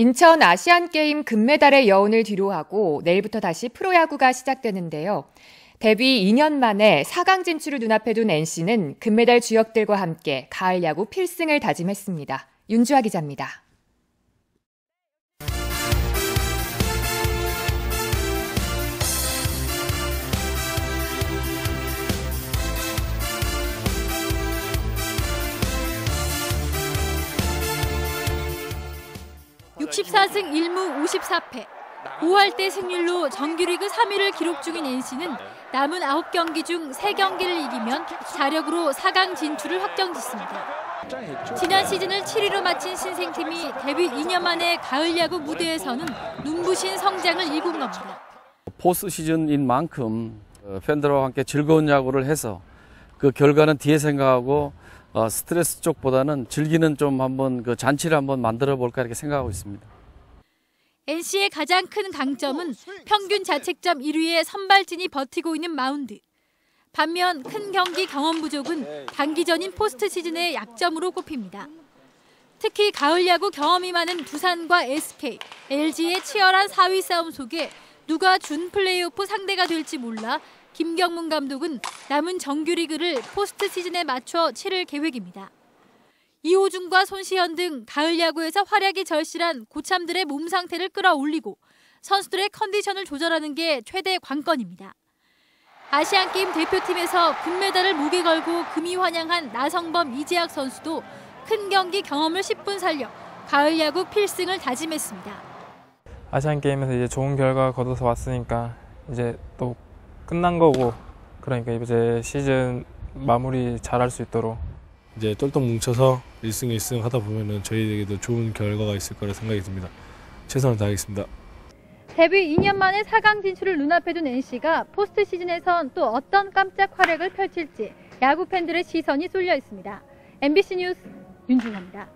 인천 아시안게임 금메달의 여운을 뒤로하고 내일부터 다시 프로야구가 시작되는데요. 데뷔 2년 만에 4강 진출을 눈앞에 둔 NC는 금메달 주역들과 함께 가을 야구 필승을 다짐했습니다. 윤주아 기자입니다. (64승 1무 54패) 5할 때 승률로 정규리그 3위를 기록 중인 NC는 남은 9경기 중 3경기를 이기면 자력으로 4강 진출을 확정짓습니다. 지난 시즌을 7위로 마친 신생팀이 데뷔 2년 만에 가을 야구 무대에서는 눈부신 성장을 이룬 겁니다. 포스 시즌인 만큼 어, 팬들과 함께 즐거운 야구를 해서 그 결과는 뒤에 생각하고 어, 스트레스 쪽보다는 즐기는 좀 한번 그 잔치를 한번 만들어 볼까 이렇게 생각하고 있습니다. NC의 가장 큰 강점은 평균 자책점 1위의 선발진이 버티고 있는 마운드. 반면 큰 경기 경험 부족은 단기전인 포스트 시즌의 약점으로 꼽힙니다. 특히 가을 야구 경험이 많은 두산과 SK, LG의 치열한 4위 싸움 속에 누가 준 플레이오프 상대가 될지 몰라 김경문 감독은 남은 정규리그를 포스트 시즌에 맞춰 치를 계획입니다. 이호준과 손시현 등 가을 야구에서 활약이 절실한 고참들의 몸 상태를 끌어올리고 선수들의 컨디션을 조절하는 게 최대 관건입니다. 아시안게임 대표팀에서 금메달을 목에 걸고 금이 환영한 나성범 이재학 선수도 큰 경기 경험을 10분 살려 가을 야구 필승을 다짐했습니다. 아시안 게임에서 이제 좋은 결과 거둬서 왔으니까 이제 또 끝난 거고 그러니까 이제 시즌 마무리 잘할 수 있도록 이제 똘똘 뭉쳐서 1승 1승 하다 보면은 저희에게도 좋은 결과가 있을 거라 생각이 듭니다. 최선을 다하겠습니다. 데뷔 2년 만에 4강 진출을 눈앞에 둔 NC가 포스트 시즌에선 또 어떤 깜짝 활약을 펼칠지 야구 팬들의 시선이 쏠려 있습니다. MBC 뉴스 윤중호입니다.